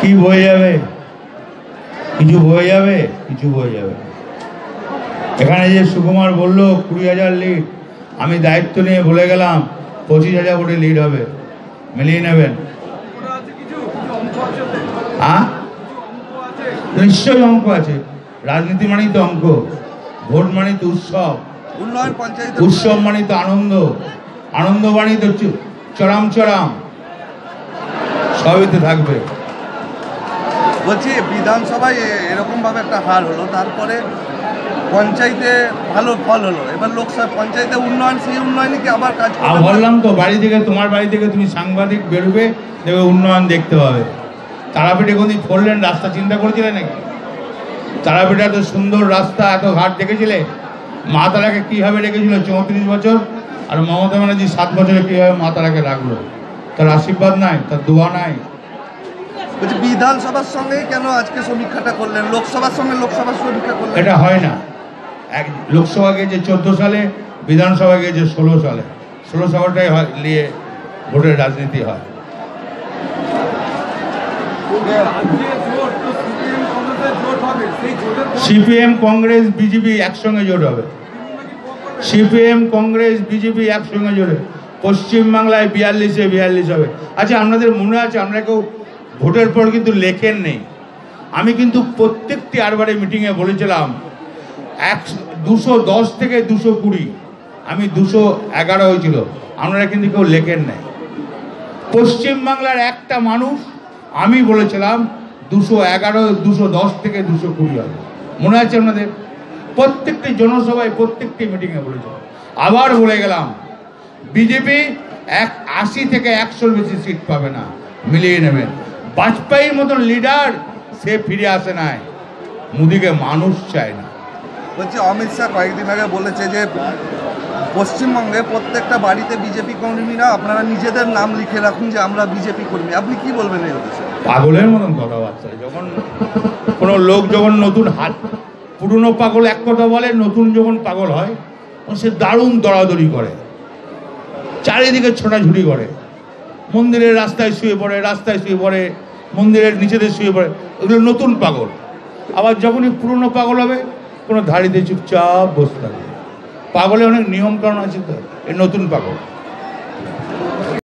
কি বয়ে যাবে? কিছু বয়ে যাবে? কিছু বয়ে যাবে। এখানে যে সুকুমার বলল, কুড়ি হাজার লিড আমি দায়িত্ব নিয়ে বলে গেলাম, পঁচিশ হাজার ভোটে লিড হবে। মিলিয়ে নেবেন। হ্যাঁ নিশ্চয়ই অঙ্ক আছে। রাজনীতি মানেই তো অঙ্ক। ভোট মানেই তো উৎসব। উন্নয়ন পঞ্চায়েত উৎসব মানেই তো আনন্দ। আনন্দ মানেই তো চরাম চরাম। সবই তো থাকবে। বলছি বিধানসভায় এরকম ভাবে একটা হার হলো তারপরে পঞ্চায়েতে ভালো ফল হলো। এবার লোকসভা পঞ্চায়েতে উন্নয়ন সেই উন্নয়নে কি আবার কাজ? বললাম তো বাড়ি থেকে তোমার বাড়ি থেকে তুমি সাংবাদিক বেরোবে দেখবে উন্নয়ন দেখতে পাবে। তারাপীঠে কোনদিন ফোর রাস্তা চিন্তা করেছিলে নাকি? তারাপীঠে এত সুন্দর রাস্তা এত ঘাট দেখেছিলে? মা তারাকে কীভাবে রেখেছিল? চৌত্রিশ বছর? আর মমতা ব্যানার্জি সাত বছরে কীভাবে মা তারাকে রাখল? তার আশীর্বাদ নাই তার দোয়া নাই। বলছি বিধানসভার সঙ্গে কেন আজকে সমীক্ষাটা করলেন? লোকসভার সঙ্গে লোকসভার সমীক্ষা করলেন? এটা হয় না। এক লোকসভা গিয়েছে চোদ্দ সালে বিধানসভা গিয়েছে ষোলো সালে। ষোলো সালটাই হয় নিয়ে ভোটের রাজনীতি হয়। সিপিএম, কংগ্রেস, বিজেপি একসঙ্গে জোট হবে। সিপিএম, কংগ্রেস, বিজেপি একসঙ্গে জোটে পশ্চিমবাংলায় বিয়াল্লিশে বিয়াল্লিশ হবে। আচ্ছা আপনাদের মনে আছে, আমরা কেউ ভোটের পর কিন্তু লেখেন নেই। আমি কিন্তু প্রত্যেকটি আরবারে মিটিংয়ে বলেছিলাম, এক, দুশো দশ থেকে দুশো কুড়ি। আমি দুশো এগারো হয়েছিল। আপনারা কিন্তু কেউ লেখেন নাই। পশ্চিমবাংলার একটা মানুষ, আমি বলেছিলাম দুশো এগারো, দুশো দশ থেকে দুশো কুড়ি হবে। মনে আছে আপনাদের? প্রত্যেকটি জনসভায় প্রত্যেকটি মিটিংয়ে বলেছিলাম আবার বলে গেলাম, বিজেপি এক আশি থেকে একশোর বেশি সিট পাবে না। মিলিয়ে নেবেন। বাজপেয়ীর মতন লিডার সে ফিরে আসে নাই। মোদিকে মানুষ চায় না। বলছি, অমিত শাহ কয়েকদিন আগে বলেছে যে, পশ্চিমবঙ্গে প্রত্যেকটা বাড়িতে বিজেপি কর্মীরা, আপনারা নিজেদের নাম লিখে রাখুন যে, আমরা বিজেপি কর্মী। আপনি কি বলবেন এই উদ্দেশ্যে? পাগলের মতন কথাবার্তা যখন কোনো লোক যখন নতুন হাত, পুরনো পাগল এক কথা বলে, নতুন যখন পাগল হয় সে দারুণ দরাদরি করে। চারিদিকে ছোটাছুটি করে। মন্দিরের রাস্তায় শুয়ে পড়ে, রাস্তায় শুয়ে পড়ে, মন্দিরের নিচেতে শুয়ে পড়ে ওগুলো নতুন পাগল। আবার যখনই পুরনো পাগল হবে, কোনো ধাড়িতে চুপচাপ বসতে থাকবে। পাগলে অনেক নিয়ম কারণ আছে তো এই নতুন পাগল।